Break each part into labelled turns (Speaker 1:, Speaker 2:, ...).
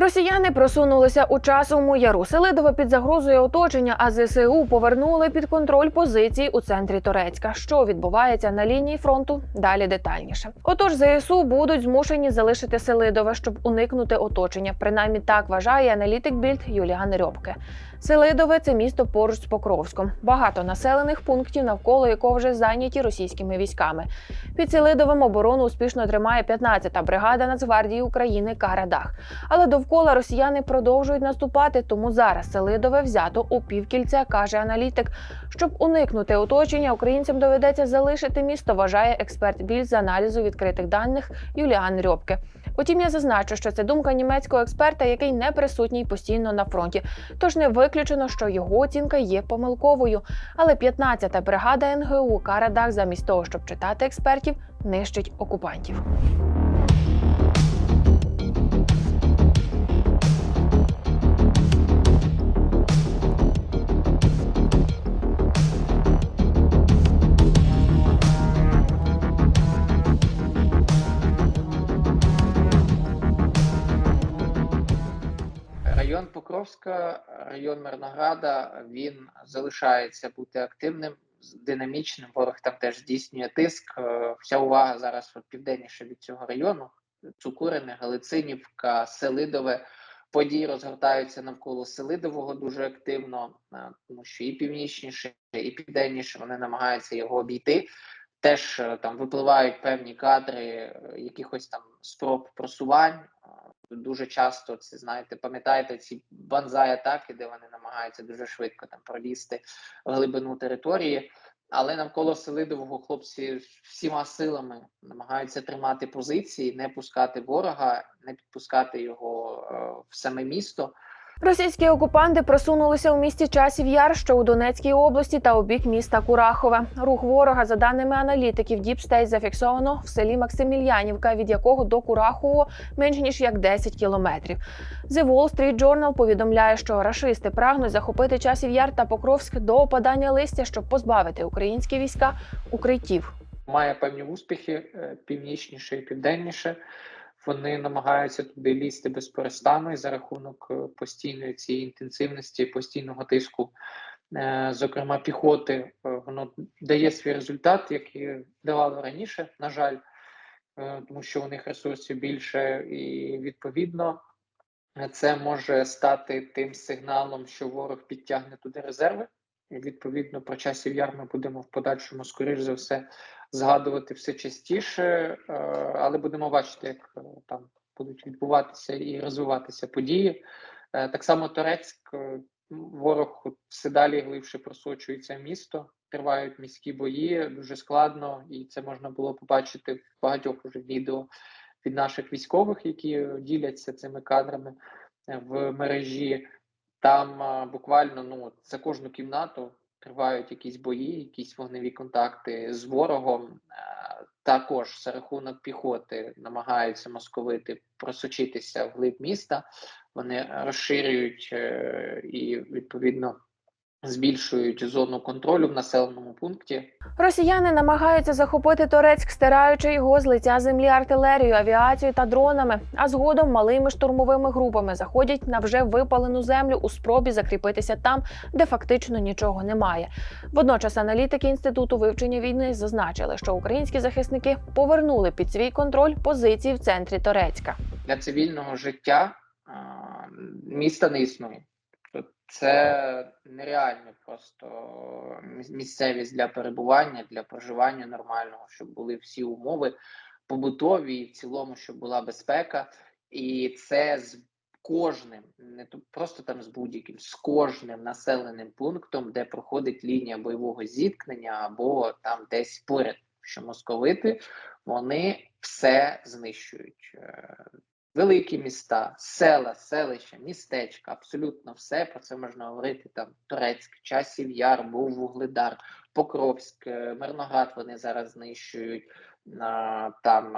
Speaker 1: Росіяни просунулися у часовому яру. Селидово під загрозою оточення, а ЗСУ повернули під контроль позиції у центрі Торецька. Що відбувається на лінії фронту? Далі детальніше. Отож, ЗСУ будуть змушені залишити Селидове, щоб уникнути оточення. Принаймні так вважає аналітик Більд Юліан Рьобке. Селидове це місто поруч з Покровськом. Багато населених пунктів, навколо якого вже зайняті російськими військами. Під Селидовим оборону успішно тримає 15-та бригада Нацгвардії України Карадах. Але довкола росіяни продовжують наступати, тому зараз Селидове взято у півкільця, каже аналітик. Щоб уникнути оточення, українцям доведеться залишити місто, вважає експерт біль з аналізу відкритих даних Юліан Рьобке. Утім, я зазначу, що це думка німецького експерта, який не присутній постійно на фронті. Тож не виключено, що його оцінка є помилковою. Але 15-та бригада НГУ Карадах, замість того, щоб читати експертів, нищить окупантів.
Speaker 2: Район Мирнограда, він залишається бути активним, динамічним. Ворог там теж здійснює тиск. Е, Вся увага зараз південніше від цього району. Цукурине, Галицинівка, Селидове. Події розгортаються навколо Селидового дуже активно, е, тому що і північніше, і південніше вони намагаються його обійти. Теж е, там випливають певні кадри е, якихось там спроб просувань. Дуже часто це знаєте, пам'ятаєте ці банзай атаки, де вони намагаються дуже швидко там пролізти в глибину території. Але навколо Селидового хлопці всіма силами намагаються тримати позиції, не пускати ворога, не підпускати його е, в саме місто.
Speaker 1: Російські окупанти просунулися у місті Часів Яр, що у Донецькій області, та у бік міста Курахове. Рух ворога, за даними аналітиків, Діпстейт зафіксовано в селі Максимільянівка, від якого до Курахового менш ніж як 10 кілометрів. The Wall Street Journal повідомляє, що рашисти прагнуть захопити Часів Яр та Покровськ до опадання листя, щоб позбавити українські війська укриттів.
Speaker 2: Має певні успіхи е, північніше і південніше. Вони намагаються туди лізти без перестану і за рахунок е, постійної цієї інтенсивності, постійного тиску, е, зокрема піхоти, е, воно дає свій результат, який давало раніше, на жаль, тому що у них ресурсів більше, і відповідно це може стати тим сигналом, що ворог підтягне туди резерви. Відповідно про часів яр ми будемо в подальшому, скоріш за все, згадувати все частіше, е, але будемо бачити, як е, там будуть відбуватися і розвиватися події. Е, Так само Торецьк, ворог все далі глибше просочується місто, тривають міські бої, дуже складно, і це можна було побачити в багатьох уже відео від наших військових, які діляться цими кадрами в мережі. Там а, буквально ну за кожну кімнату тривають якісь бої, якісь вогневі контакти з ворогом. А, Також за рахунок піхоти намагаються московити просочитися в глиб міста. Вони розширюють е, і відповідно збільшують зону контролю в населеному пункті.
Speaker 1: Росіяни намагаються захопити Торецьк, стираючи його з лиця землі артилерією, авіацією та дронами, а згодом малими штурмовими групами заходять на вже випалену землю у спробі закріпитися там, де фактично нічого немає. Водночас аналітики інституту вивчення війни зазначили, що українські захисники повернули під свій контроль позиції в центрі Торецька.
Speaker 2: для цивільного життя міста не існує. Це нереально просто місцевість для перебування, для проживання нормального, щоб були всі умови побутові, і в цілому, щоб була безпека. І це з кожним, не то просто там з будь-яким, з кожним населеним пунктом, де проходить лінія бойового зіткнення, або там десь поряд, що московити, вони все знищують. Великі міста, села, селища, містечка, абсолютно все. Про це можна говорити. Там Турецьк, Часів Яр, був Вугледар, Покровськ, е, Мирноград вони зараз знищують. Там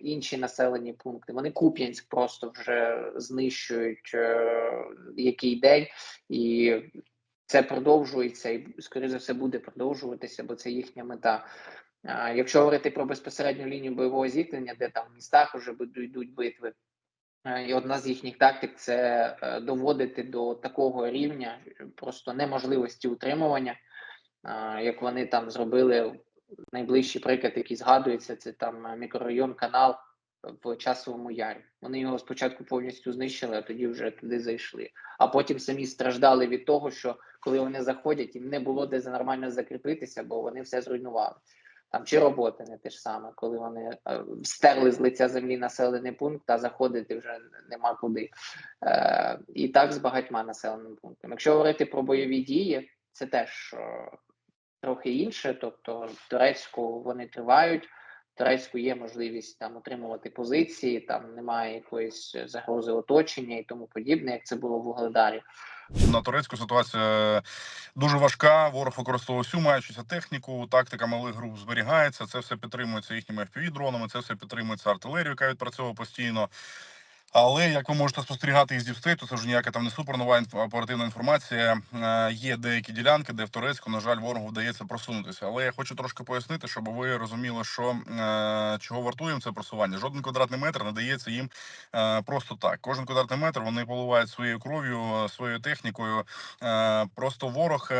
Speaker 2: інші населені пункти. Вони Куп'янськ просто вже знищують е, який день, і це продовжується, і скоріше за все буде продовжуватися, бо це їхня мета. Якщо говорити про безпосередню лінію бойового зіткнення, де там в містах вже йдуть битви, І одна з їхніх тактик це е, доводити до такого рівня просто неможливості утримування, Е, як вони там зробили найближчий приклад, який згадується, це там е, мікрорайон канал в часовому ярі. Вони його спочатку повністю знищили, а тоді вже туди зайшли. А потім самі страждали від того, що коли вони заходять, їм не було де нормально закріпитися, бо вони все зруйнували. Там чи роботи не те ж саме, коли вони е, стерли з лиця землі населений пункт, а заходити вже нема куди. Е, і так з багатьма населеними пунктами. Якщо говорити про бойові дії, це теж е, трохи інше. Тобто, Турецьку вони тривають. Турецьку є можливість там утримувати позиції, там немає якоїсь загрози оточення і тому подібне, як це було в Вугледарі.
Speaker 3: На турецьку ситуація дуже важка. Ворог використовує всю маючуся техніку, тактика малих груп зберігається. Це все підтримується їхніми fpv дронами це все підтримується артилерією, яка відпрацьовує постійно. Але як ви можете спостерігати із дівстейту, це вже ніяка там не супернова оперативна інформація. Е, Є деякі ділянки, де в Турецьку, на жаль, ворогу вдається просунутися. Але я хочу трошки пояснити, щоб ви розуміли, що е, чого вартуємо це просування. Жоден квадратний метр не дається їм е, просто так. Кожен квадратний метр вони поливають своєю кров'ю, своєю технікою. Просто ворог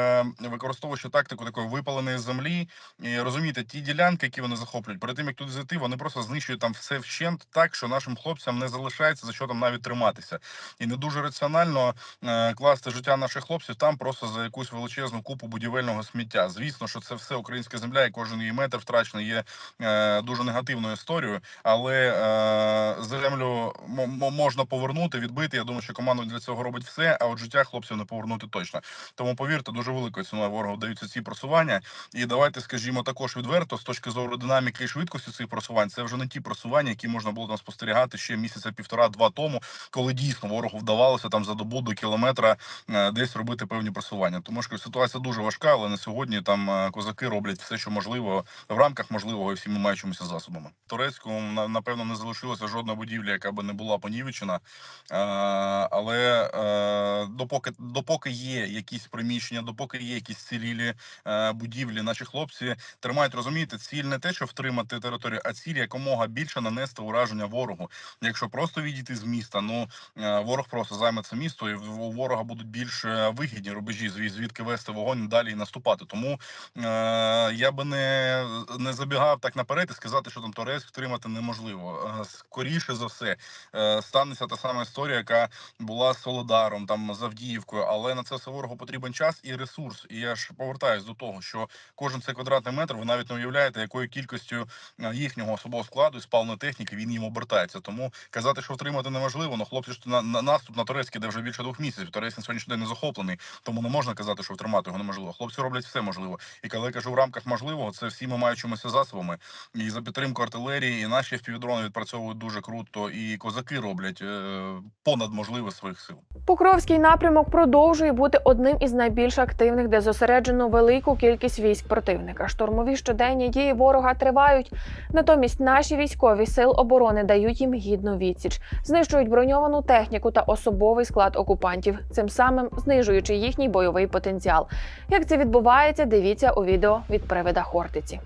Speaker 3: використовує ще тактику такої випаленої землі. І розумієте, ті ділянки, які вони захоплюють, перед тим як туди зайти, вони просто знищують там все вщент так, що нашим хлопцям не залишається за що там навіть триматися. І не дуже раціонально е, класти життя наших хлопців там просто за якусь величезну купу будівельного сміття. Звісно, що це все українська земля, і кожен її метр втрачений є е, дуже негативною історією. Але е, землю можна повернути, відбити. Я думаю, що команда для цього робить все. А от життя хлопців не повернути точно. Тому повірте, дуже великою ціною ворогу даються ці просування. І давайте скажімо також відверто, з точки зору динаміки і швидкості цих просувань, це вже не ті просування, які можна було там спостерігати ще місяця півтора-два тому, коли дійсно ворогу вдавалося там за добу до кілометра е, десь робити певні просування. Тому що ситуація дуже важка, але на сьогодні там е, козаки роблять все, що можливо в рамках можливого і всіми маючимися засобами. В Турецьку на- напевно не залишилося жодна будівля, яка би не була понівечена. Е, але допоки допоки є якісь приміщення, допоки є якісь цілілі будівлі, наші хлопці тримають, розумієте, ціль не те, що втримати територію, а ціль якомога більше нанести ураження ворогу. Якщо просто відійти з міста, ну е, ворог просто займе це місто, і у ворога будуть більш е, вигідні рубежі, звідки вести вогонь далі і наступати. Тому е, я би не, не забігав так наперед і сказати, що там Торецьк втримати неможливо. Е, Скоріше за все е, станеться та сама історія, яка була з Солидаром, там з Авдіївкою, але на це все ворогу потрібен час і ресурс. І я ж повертаюсь до того, що кожен цей квадратний метр, ви навіть не уявляєте, якою кількістю їхнього особового складу і спальної техніки він їм обертається. Тому казати, що втримати неможливо, ну хлопці ж на, на наступ на турецький, де вже більше двох місяців. Турецький на сьогоднішній день не захоплений, тому не можна казати, що втримати його неможливо. Хлопці роблять все можливо. І коли я кажу в рамках можливого, це всіми маючимися засобами. І за підтримку артилерії, і наші впівдрони відпрацьовують дуже круто, і козаки роблять е, понад можливе своїх сил.
Speaker 1: Покровський напрямок продовжує бути одним із найбільш активних, де зосереджено велику кількість військ противника. Штурмові щоденні дії ворога тривають. Натомість наші військові сил оборони дають їм гідну відсіч, знищують броньовану техніку та особовий склад окупантів, цим самим знижуючи їхній бойовий потенціал. Як це відбувається, дивіться у відео від привида Хортиці.